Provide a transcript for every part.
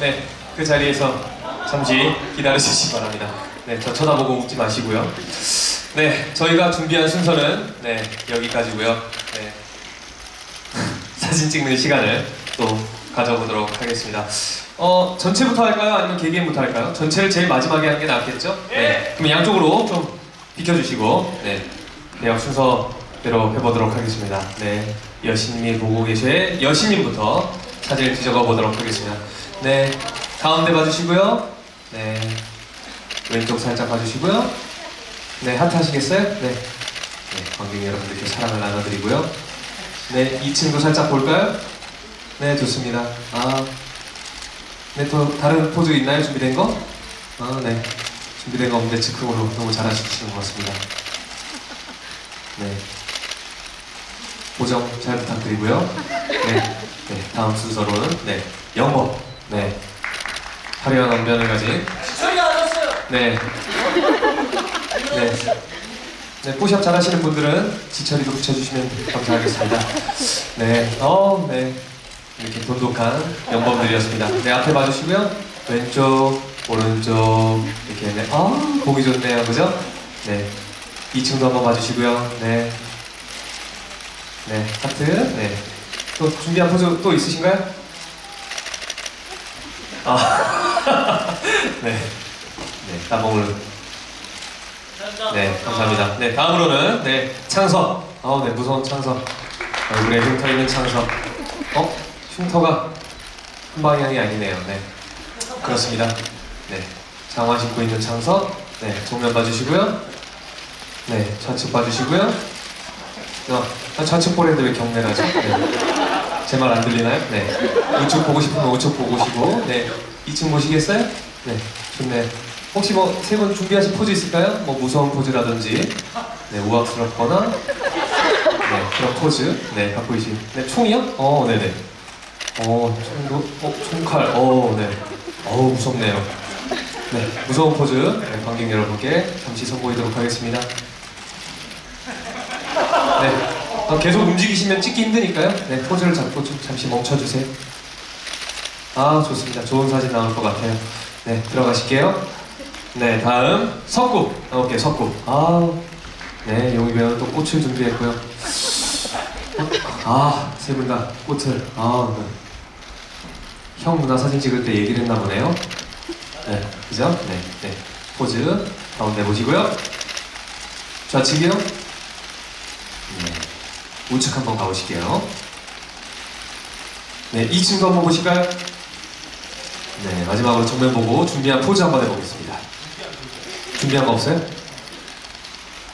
네, 그 자리에서 잠시 기다려 주시기 바랍니다. 네, 저 쳐다보고 웃지 마시고요. 네, 저희가 준비한 순서는 네, 여기까지고요. 네. 사진 찍는 시간을 또 가져보도록 하겠습니다. 어, 전체부터 할까요? 아니면 개개인부터 할까요? 전체를 제일 마지막에 하는 게 낫겠죠? 네. 그럼 양쪽으로 좀 비켜주시고, 네. 대역 순서대로 해보도록 하겠습니다. 네. 여신님이 보고 계셔 여신님부터 사진을 뒤져가 보도록 하겠습니다. 네. 가운데 봐주시고요. 네. 왼쪽 살짝 봐주시고요. 네. 하트 하시겠어요? 네. 네. 관객 여러분들께 사랑을 나눠드리고요. 네. 2층도 살짝 볼까요? 네. 좋습니다. 아. 네, 또 다른 포즈 있나요? 준비된 거? 아, 네. 준비된 거 없는데 즉흥으로 너무 잘하시는 것 같습니다. 네. 보정 잘 부탁드리고요. 네. 네. 다음 순서로는 네. 영법. 네. 화려한 언변을 가진 저희 안 왔어요. 네. 네. 네, 포샵 잘하시는 분들은 지처리도 붙여주시면 감사하겠습니다. 네. 어, 네. 이렇게 돈독한 연범들이었습니다. 네, 앞에 봐주시고요. 왼쪽, 오른쪽, 이렇게, 네. 아, 보기 좋네요. 그죠? 네. 2층도 한번 봐주시고요. 네. 네, 하트. 네. 또 준비한 포즈 또 있으신가요? 아. 네. 네, 따봉을 네, 감사합니다. 네, 다음으로는 네 창석. 아, 네 무서운 창석. 얼굴에 흉터 있는 창석. 어, 흉터가 한 방향이 아니네요. 네, 그렇습니다. 네, 장화 신고 있는 창석. 네, 정면 봐주시고요. 네, 좌측 봐주시고요. 어, 아, 좌측 보는데 왜 경례를 하죠? 네. 제 말 안 들리나요? 네. 우측 보고 싶으면 우측 보시고, 네. 2층 보시겠어요? 네, 좋네. 혹시 뭐 세 분 준비하신 포즈 있을까요? 뭐 무서운 포즈라든지, 네, 우악스럽거나, 네, 그런 포즈, 네, 갖고 계신. 네, 총이요? 어, 네네. 어, 총도, 어, 총칼, 어, 네. 어우, 무섭네요. 네, 무서운 포즈, 네, 관객 여러분께 잠시 선보이도록 하겠습니다. 네, 어, 계속 움직이시면 찍기 힘드니까요. 네, 포즈를 잡고 좀 잠시 멈춰주세요. 아, 좋습니다. 좋은 사진 나올 것 같아요. 네, 들어가실게요. 네, 다음 석구. 오케이, 석구. 아, 네, 용희 배우는 또 꽃을 준비했고요. 아, 세 분 다 꽃을. 아, 네. 형 누나 사진 찍을 때 얘기를 했나 보네요. 네, 그죠? 네, 네. 포즈 가운데 보시고요. 좌측이요. 네, 우측 한번 가보실게요. 네, 2층도 한번 보실까요? 네, 마지막으로 정면 보고 준비한 포즈 한번 해보겠습니다. 준비한 거 없어요?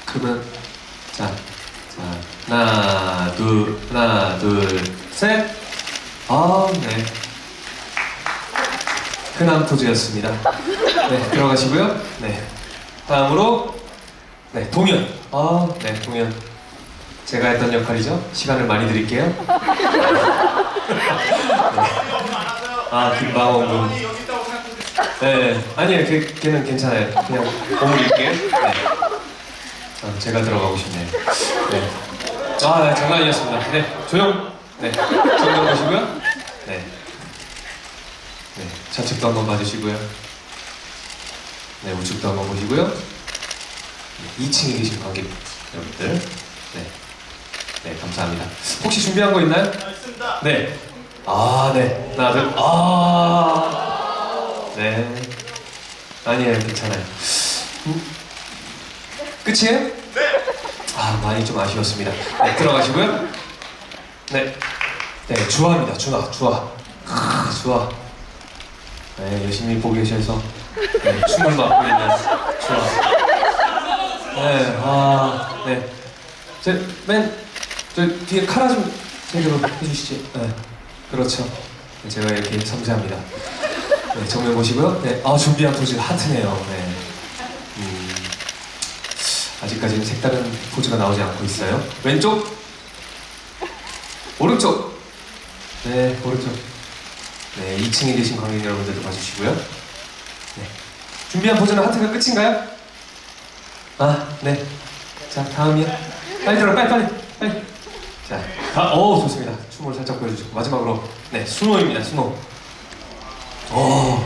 그러면 자, 자 하나, 둘, 하나, 둘, 셋. 아, 네. 흔한 포즈였습니다. 네, 들어가시고요. 네, 다음으로 네, 동현. 아, 네, 동현. 제가 했던 역할이죠. 시간을 많이 드릴게요. 아, 김방원 군. 네, 아니에요. 걔, 걔는 괜찮아요. 그냥 오므릴게요. 네. 아, 제가 들어가고 싶네요. 네. 아, 네, 장난이었습니다. 네, 조용. 네, 정면 보시고요. 네. 네, 좌측도 한번 봐주시고요. 네, 우측도 한번 보시고요. 네, 2층에 계신 관객 여러분들. 네. 네, 감사합니다. 혹시 준비한 거 있나요? 있습니다. 네. 아, 네. 하나, 둘, 아. 네. 아니에요, 괜찮아요. 음? 끝이에요? 네. 아, 많이 좀 아쉬웠습니다. 네, 들어가시고요. 네. 네, 주아입니다. 주아, 주아. 아, 주아. 네, 열심히 보고 계셔서 네, 춤을 맡고 있는 주아. 네, 아, 네. 제, 맨, 저 뒤에 카라 좀 제대로 해주시죠. 네, 그렇죠. 네, 제가 이렇게 섬세합니다. 네, 정면 보시고요. 네, 아, 준비한 포즈 하트네요. 네. 음, 아직까지는 색다른 포즈가 나오지 않고 있어요. 왼쪽, 오른쪽. 네, 오른쪽. 네, 2층에 계신 관객 여러분들도 봐주시고요. 네. 준비한 포즈는 하트가 끝인가요? 아, 네. 자, 다음이요. 빨리 들어, 빨리, 빨리, 빨리. 자, 다, 오, 좋습니다. 춤을 살짝 보여주시고 마지막으로 네, 순호입니다. 순호. 오,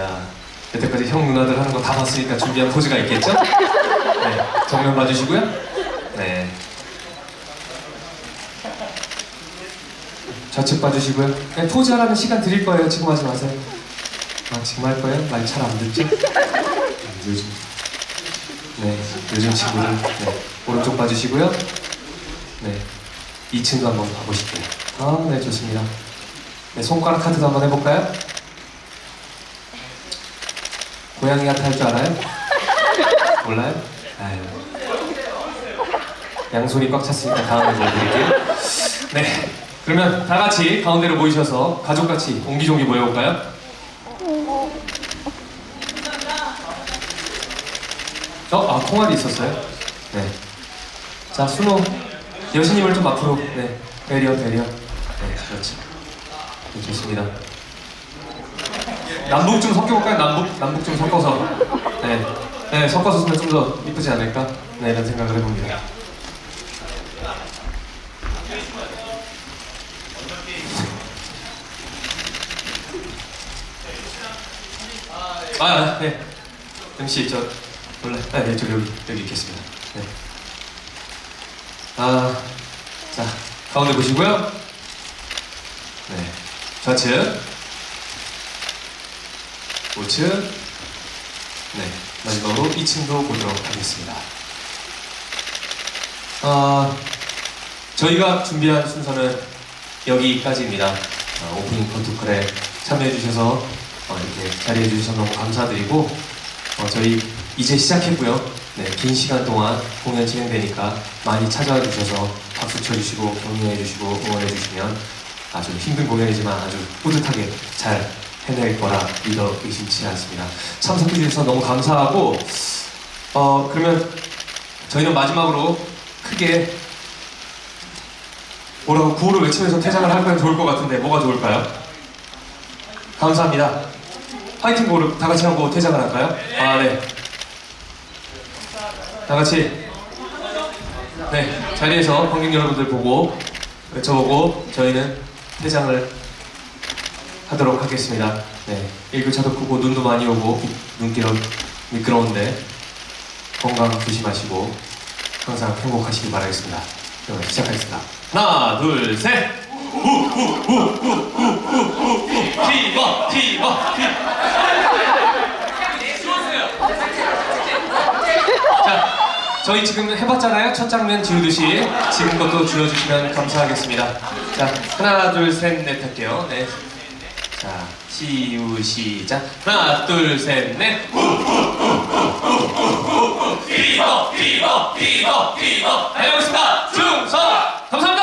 야, 여태까지 형 누나들 하는 거 다 봤으니까 준비한 포즈가 있겠죠? 네, 정면 봐주시고요. 네. 좌측 봐주시고요. 네, 포즈 하라는 시간 드릴 거예요. 지금 하지 마세요. 아, 지금 할 거예요? 말 잘 안 듣죠? 음, 요즘. 네, 요즘 친구들. 네, 오른쪽 봐주시고요. 네, 2층도 한번 봐보실게요. 아, 네, 좋습니다. 네, 손가락 카드도 한번 해볼까요? 고양이 같아 할줄 알아요? 몰라요? 아유. 양손이 꽉 찼으니까 다음에 보여드릴게요. 네. 그러면 다 같이 가운데로 모이셔서 가족같이 옹기종기 모여볼까요? 어? 아, 통화리 있었어요? 네. 자, 순호. 여신님을 좀 앞으로. 네. 배려, 배려. 네, 그렇죠. 네, 좋습니다. 남북 좀 섞여볼까요? 남북? 남북 좀 섞어서. 네. 네, 섞어서 쓰면 좀 더 이쁘지 않을까? 네, 이런 생각을 해봅니다. 아, 아, 네. MC, 저, 원래, 아, 네, 저 여기, 여기 있겠습니다. 네. 아, 자, 가운데 보시고요. 네. 좌측. 우측. 네. 마지막으로 2층도 보도록 하겠습니다. 아, 저희가 준비한 순서는 여기까지입니다. 어, 오프닝 프로토콜에 참여해주셔서 어, 이렇게 자리해주셔서 너무 감사드리고 어, 저희 이제 시작했고요. 네, 긴 시간 동안 공연 진행되니까 많이 찾아와 주셔서 박수 쳐주시고 격려해 주시고 응원해 주시면 아주 힘든 공연이지만 아주 뿌듯하게 잘 해낼 거라 믿어 의심치 않습니다. 참석해 주셔서 너무 감사하고 어 그러면 저희는 마지막으로 크게 뭐라고 구호를 외치면서 퇴장을 하면 좋을 것 같은데 뭐가 좋을까요? 감사합니다. 파이팅 구호를 다 같이 하고 퇴장을 할까요? 아 네. 다 같이 네 자리에서 관객 여러분들 보고 외쳐보고 저희는 퇴장을 하도록 하겠습니다. 네 일교차도 크고 눈도 많이 오고 눈길은 미끄러운데 건강 조심하시고 항상 행복하시기 바라겠습니다. 그럼 시작하겠습니다. 하나 둘 셋. 티버 티버 티. 자, 저희 지금 해봤잖아요. 첫 장면 지우듯이 지금 것도 지워주시면 감사하겠습니다. 자, 하나, 둘, 셋, 넷 할게요. 네. 자, 지우 시작. 하나, 둘, 셋, 넷. 피버, 피버, 피버, 피버. 달려보겠습니다. 충성! 감사합니다!